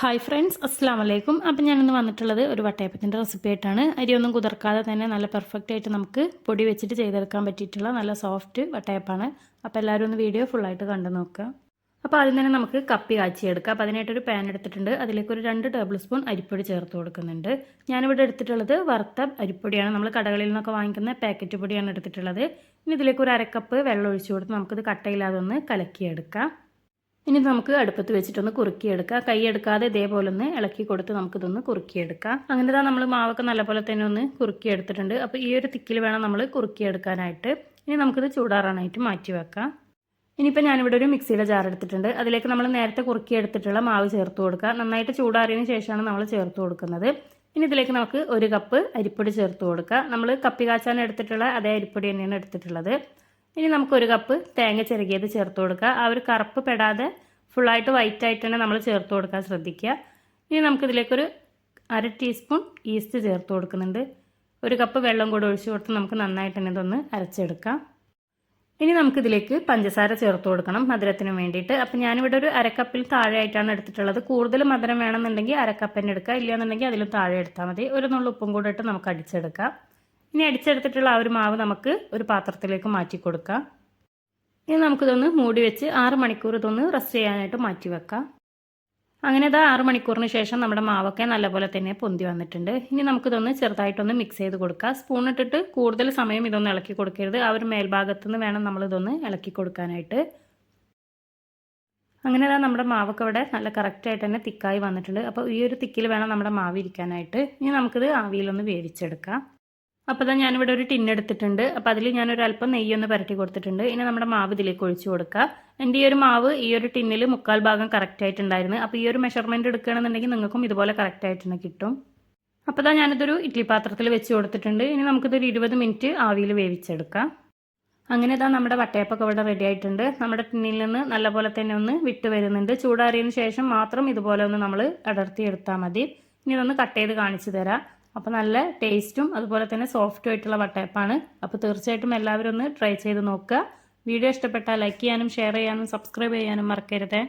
Hi friends അസ്സാം വലൈക്കും അപ്പം ഞാനിന്ന് വന്നിട്ടുള്ളത് ഒരു വട്ടയപ്പത്തിന്റെ റെസിപ്പി ആയിട്ടാണ്. അരിയൊന്നും കുതിർക്കാതെ തന്നെ നല്ല പെർഫെക്റ്റ് ആയിട്ട് നമുക്ക് പൊടി വെച്ചിട്ട് ചെയ്തെടുക്കാൻ പറ്റിയിട്ടുള്ള നല്ല സോഫ്റ്റ് വട്ടയപ്പാണ്. അപ്പോൾ എല്ലാവരും ഒന്ന് വീഡിയോ ഫുള്ളായിട്ട് കണ്ടു നോക്കുക. അപ്പോൾ ആദ്യം തന്നെ നമുക്ക് കപ്പി കാച്ചിയെടുക്കാം. അപ്പോൾ അതിനായിട്ടൊരു പാൻ എടുത്തിട്ടുണ്ട്. അതിലേക്ക് ഒരു രണ്ട് ടേബിൾ സ്പൂൺ അരിപ്പൊടി ചേർത്ത് കൊടുക്കുന്നുണ്ട്. ഞാനിവിടെ എടുത്തിട്ടുള്ളത് വറുത്ത അരിപ്പൊടിയാണ്. നമ്മൾ കടകളിൽ നിന്നൊക്കെ വാങ്ങിക്കുന്ന പാക്കറ്റ് പൊടിയാണ് എടുത്തിട്ടുള്ളത്. ഇനി ഇതിലേക്ക് ഒരു അരക്കപ്പ് വെള്ളം ഒഴിച്ചു കൊടുത്ത് നമുക്കിത് കട്ടയില്ലാതെ ഒന്ന് കലക്കിയെടുക്കാം. ഇനി നമുക്ക് അടുപ്പത്ത് വെച്ചിട്ടൊന്ന് കുറുക്കിയെടുക്കാം. കൈ എടുക്കാതെ ഇതേപോലെ ഒന്ന് ഇളക്കി കൊടുത്ത് നമുക്കിതൊന്ന് കുറുക്കിയെടുക്കാം. അങ്ങനെ നമ്മൾ മാവൊക്കെ നല്ലപോലെ തന്നെ ഒന്ന് കുറുക്കിയെടുത്തിട്ടുണ്ട്. അപ്പോൾ ഈ ഒരു തിക്കിൽ വേണം നമ്മൾ കുറുക്കിയെടുക്കാനായിട്ട്. ഇനി നമുക്കിത് ചൂടാറാനായിട്ട് മാറ്റി വെക്കാം. ഇനിയിപ്പോൾ ഞാനിവിടെ ഒരു മിക്സിയുടെ ജാർ എടുത്തിട്ടുണ്ട്. അതിലേക്ക് നമ്മൾ നേരത്തെ കുറുക്കിയെടുത്തിട്ടുള്ള മാവ് ചേർത്ത് കൊടുക്കുക നന്നായിട്ട് ചൂടാറിയതിന് ശേഷമാണ് നമ്മൾ ചേർത്ത് കൊടുക്കുന്നത്. ഇനി ഇതിലേക്ക് നമുക്ക് ഒരു കപ്പ് അരിപ്പൊടി ചേർത്ത് കൊടുക്കുക നമ്മൾ കപ്പി കാച്ചാൻ എടുത്തിട്ടുള്ള അതേ അരിപ്പൊടി തന്നെയാണ് എടുത്തിട്ടുള്ളത്. ഇനി നമുക്ക് ഒരു കപ്പ് തേങ്ങ ചിരകിയത് ചേർത്ത് കൊടുക്കുക. ആ ഒരു കറുപ്പ് പെടാതെ ഫുള്ളായിട്ട് വൈറ്റ് ആയിട്ട് തന്നെ നമ്മൾ ചേർത്ത് കൊടുക്കാൻ ശ്രദ്ധിക്കുക. ഇനി നമുക്കിതിലേക്കൊരു അര ടീസ്പൂൺ ഈസ്റ്റ് ചേർത്ത് കൊടുക്കുന്നുണ്ട്. ഒരു കപ്പ് വെള്ളം കൂടെ ഒഴിച്ചു കൊടുത്ത് നമുക്ക് നന്നായിട്ട് തന്നെ ഇതൊന്ന് അരച്ചെടുക്കാം. ഇനി നമുക്കിതിലേക്ക് പഞ്ചസാര ചേർത്ത് കൊടുക്കണം മധുരത്തിന് വേണ്ടിയിട്ട്. അപ്പം ഞാനിവിടെ ഒരു അരക്കപ്പിൽ താഴെ ആയിട്ടാണ് എടുത്തിട്ടുള്ളത്. കൂടുതൽ മധുരം വേണമെന്നുണ്ടെങ്കിൽ അരക്കപ്പിന് എടുക്കുക. ഇല്ലയെന്നുണ്ടെങ്കിൽ അതിലും താഴെ എടുത്താൽ മതി. ഒരു നുള്ള ഉപ്പും കൂടെ ഇട്ട് നമുക്ക് അടിച്ചെടുക്കാം. ഇനി അടിച്ചെടുത്തിട്ടുള്ള ആ ഒരു മാവ് നമുക്ക് ഒരു പാത്രത്തിലേക്ക് മാറ്റി കൊടുക്കാം. ഇനി നമുക്കിതൊന്ന് മൂടി വെച്ച് ആറ് മണിക്കൂർ ഇതൊന്ന് റെസ്റ്റ് ചെയ്യാനായിട്ട് മാറ്റി വെക്കാം. അങ്ങനെ ഇത് ആറ് മണിക്കൂറിന് ശേഷം നമ്മുടെ മാവൊക്കെ നല്ലപോലെ തന്നെ പൊന്തി വന്നിട്ടുണ്ട്. ഇനി നമുക്കിതൊന്ന് ചെറുതായിട്ടൊന്ന് മിക്സ് ചെയ്ത് കൊടുക്കാം. സ്പൂൺ ഇട്ടിട്ട് കൂടുതൽ സമയം ഇതൊന്ന് ഇളക്കി കൊടുക്കരുത്. ആ ഒരു മേൽഭാഗത്തു നിന്ന് വേണം നമ്മളിതൊന്ന് ഇളക്കി കൊടുക്കാനായിട്ട്. അങ്ങനെ അതാ നമ്മുടെ മാവൊക്കെ ഇവിടെ നല്ല കറക്റ്റായിട്ട് തന്നെ തിക്കായി വന്നിട്ടുണ്ട്. അപ്പോൾ ഈ ഒരു തിക്കിൽ വേണം നമ്മുടെ മാവ് ഇരിക്കാനായിട്ട്. ഇനി നമുക്കിത് ആവിയിലൊന്ന് വേവിച്ചെടുക്കാം. അപ്പോൾ ഇതാ ഞാനിവിടെ ഒരു ടിന്നെടുത്തിട്ടുണ്ട് അപ്പോൾ അതിൽ ഞാനൊരു അല്പം നെയ്യൊന്ന് പരട്ടി കൊടുത്തിട്ടുണ്ട്. ഇനി നമ്മുടെ മാവ് ഇതിലേക്ക് ഒഴിച്ചു കൊടുക്കുക എന്റെ ഈ ഒരു മാവ് ഈ ഒരു ടിന്നിൽ മുക്കാൽ ഭാഗം കറക്റ്റ് ആയിട്ടുണ്ടായിരുന്നു. അപ്പോൾ ഈ ഒരു മെഷർമെന്റ് എടുക്കുകയാണെന്നുണ്ടെങ്കിൽ നിങ്ങൾക്കും ഇതുപോലെ കറക്റ്റ് ആയിട്ട് കിട്ടും. അപ്പോൾ ഇതാ ഞാനിതൊരു ഇഡ്ഡലി പാത്രത്തിൽ വെച്ച് കൊടുത്തിട്ടുണ്ട്. ഇനി നമുക്കിതൊരു ഇരുപത് മിനിറ്റ് ആവിയിൽ വേവിച്ചെടുക്കാം. അങ്ങനെ ഇതാ നമ്മുടെ വട്ടയപ്പൊക്കെ ഇവിടെ റെഡി ആയിട്ടുണ്ട്. നമ്മുടെ ടിന്നിൽ നിന്ന് നല്ലപോലെ തന്നെ ഒന്ന് വിട്ട് വരുന്നുണ്ട്. ചൂടാറിയതിന് ശേഷം മാത്രം ഇതുപോലെ ഒന്ന് നമ്മൾ അടർത്തി എടുത്താൽ മതി. ഇനി ഇതൊന്ന് കട്ട് ചെയ്ത് കാണിച്ചു തരാം. അപ്പോൾ നല്ല ടേസ്റ്റും അതുപോലെ തന്നെ സോഫ്റ്റും ആയിട്ടുള്ള വട്ടയപ്പാണ്. അപ്പോൾ തീർച്ചയായിട്ടും എല്ലാവരും ഒന്ന് ട്രൈ ചെയ്ത് നോക്കുക. വീഡിയോ ഇഷ്ടപ്പെട്ടാൽ ലൈക്ക് ചെയ്യാനും ഷെയർ ചെയ്യാനും സബ്സ്ക്രൈബ് ചെയ്യാനും മറക്കരുത്.